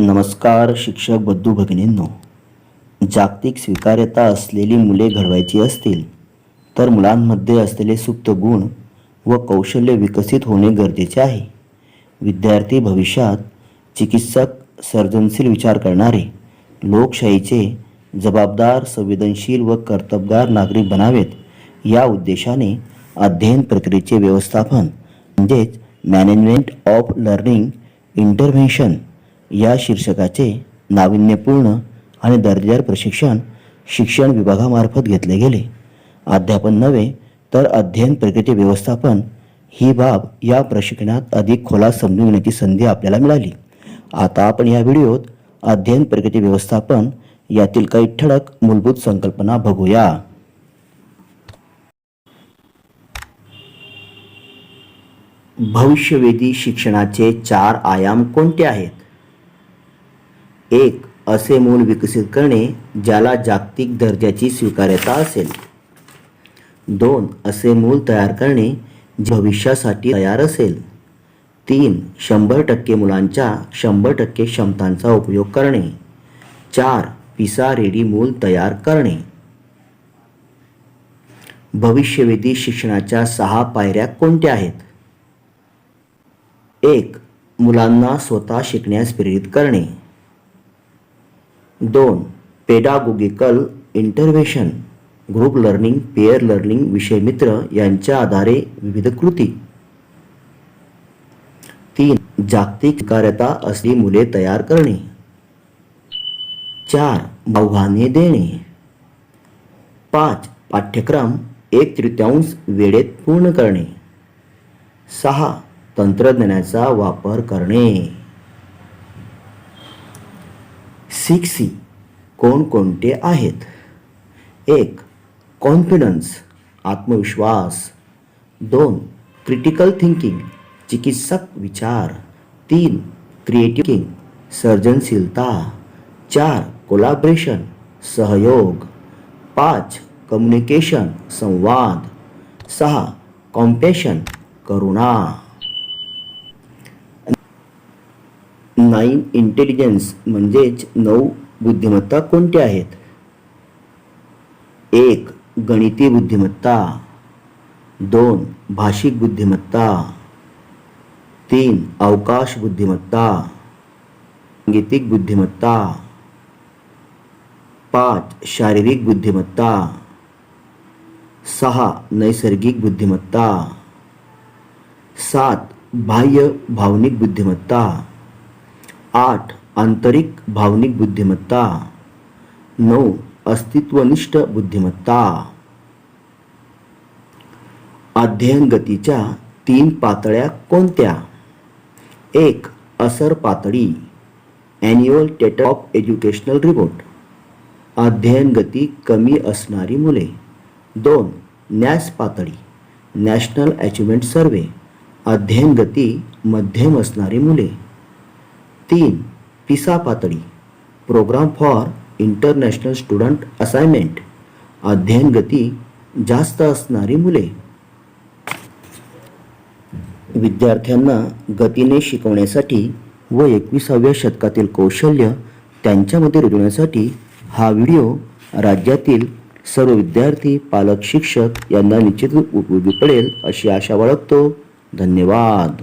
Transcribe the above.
नमस्कार शिक्षक बद्धू भगिनींनो. जागतिक स्वीकार्यता असलेली मुले घडवायची असतील तर मुलांमध्ये असलेले सुप्त गुण व कौशल्य विकसित होणे गरजेचे आहे. विद्यार्थी भविष्यात चिकित्सक सर्जनशील विचार करणारे लोकशाहीचे जबाबदार संवेदनशील व कर्तबगार नागरिक बनावेत या उद्देशाने अध्ययन प्रक्रियेचे व्यवस्थापन म्हणजेच मॅनेजमेंट ऑफ लर्निंग इंटरव्हेन्शन या शीर्षकाचे नाविन्यपूर्ण आणि दर्जेदार प्रशिक्षण शिक्षण विभागामार्फत घेतले गेले. अध्यापन नव्हे तर अध्ययन प्रक्रियेचे व्यवस्थापन ही बाब या प्रशिक्षणात अधिक खोलात समजून घेण्याची संधी आपल्याला मिळाली. आता आपण या व्हिडिओत अध्ययन प्रगती व्यवस्थापन यातील काही ठळक मूलभूत संकल्पना बघूया. भविष्यवेधी शिक्षणाचे चार आयाम कोणते आहेत? एक असे मूल विकसित करणे ज्याला जागतिक दर्जाची स्वीकार्यता असेल. दोन असे मूल तयार करणे जे भविष्यासाठी तयार असेल. तीन शंभर टक्के मुलांच्या शंभर टक्के क्षमतांचा उपयोग करणे. चार पिसा रेडी मूल तयार करणे. भविष्यवेधी शिक्षणाच्या सहा पायऱ्या कोणत्या आहेत? एक मुलांना स्वतः शिकण्यास प्रेरित करणे. दोन pedagogical intervention group learning pair learning विषय मित्र यांच्या आधारे विविध कृती. तीन जागतिक कार्यता असली मुले तयार करणे. चार आव्हाने देणे. पाच पाठ्यक्रम एक तृतीयांश वेळेत पूर्ण करणे. सहा तंत्रज्ञानाचा वापर करणे. सिक्स कोणकोणते आहेत? एक कॉन्फिडन्स आत्मविश्वास. दोन क्रिटिकल थिंकिंग चिकित्सक विचार. तीन क्रिएटिव्ह सर्जनशीलता. चार कोलाब्रेशन सहयोग. पाच कम्युनिकेशन संवाद. सहा कॉम्पॅशन करुणा. नाईन इंटेलिजन्स म्हणजेच नऊ बुद्धिमत्ता कोणत्या आहेत? एक गणिती बुद्धिमत्ता. दोन भाषिक बुद्धिमत्ता. तीन अवकाश बुद्धिमत्ता. गीतिक बुद्धिमत्ता. पाच शारीरिक बुद्धिमत्ता. सहा नैसर्गिक बुद्धिमत्ता. सात बाह्य भावनिक बुद्धिमत्ता. आठ आंतरिक भावनिक बुद्धिमत्ता. नऊ अस्तित्वनिष्ठ बुद्धिमत्ता. अध्ययन गतीच्या तीन पातळ्या कोणत्या? एक असर पातळी. ॲन्युअल टेटर ऑफ एज्युकेशनल रिपोर्ट अध्ययन गती कमी असणारी मुले. दोन नॅस पातळी. नॅशनल अचिव्हमेंट सर्वे अध्ययन गती मध्यम असणारी मुले. तीन पिसा पातळी. Program for international student assignment अध्ययन गती जास्त असणारी मुले. विद्यार्थ्यांना गतीने शिकवण्यासाठी व एकविसाव्या शतकातील कौशल्य त्यांच्यामध्ये रुजवण्यासाठी हा व्हिडिओ राज्यातील सर्व विद्यार्थी पालक शिक्षक यांना निश्चित उपयोगी पडेल अशी आशा बाळगतो. धन्यवाद.